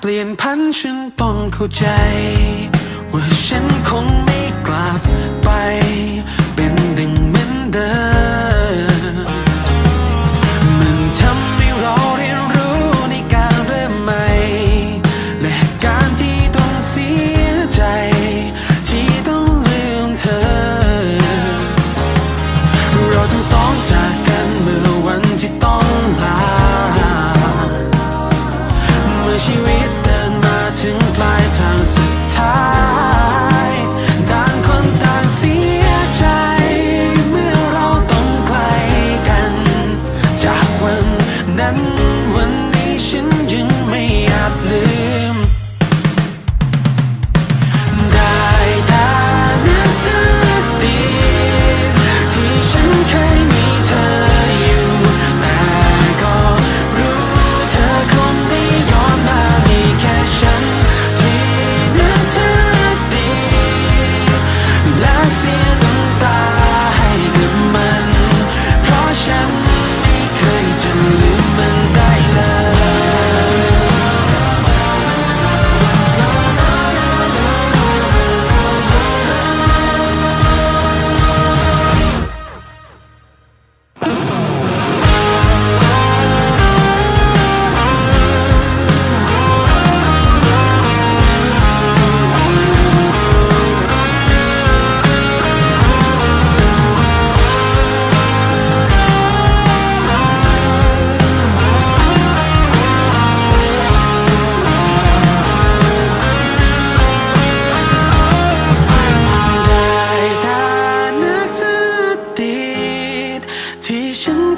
เปลี่ยนพันฉันต้องเข้าใจ ว่าฉันคงไม่ ถึงปลายทางสุดท้าย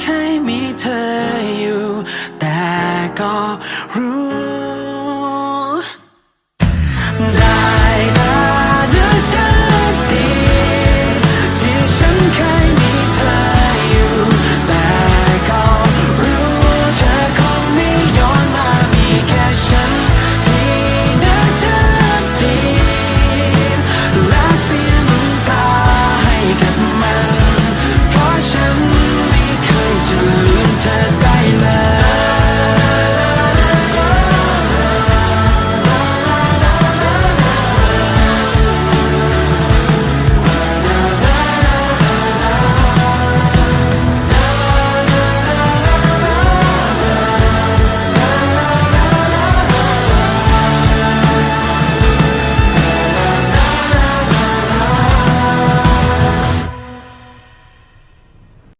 ให้มีเธออยู่ แต่ก็รู้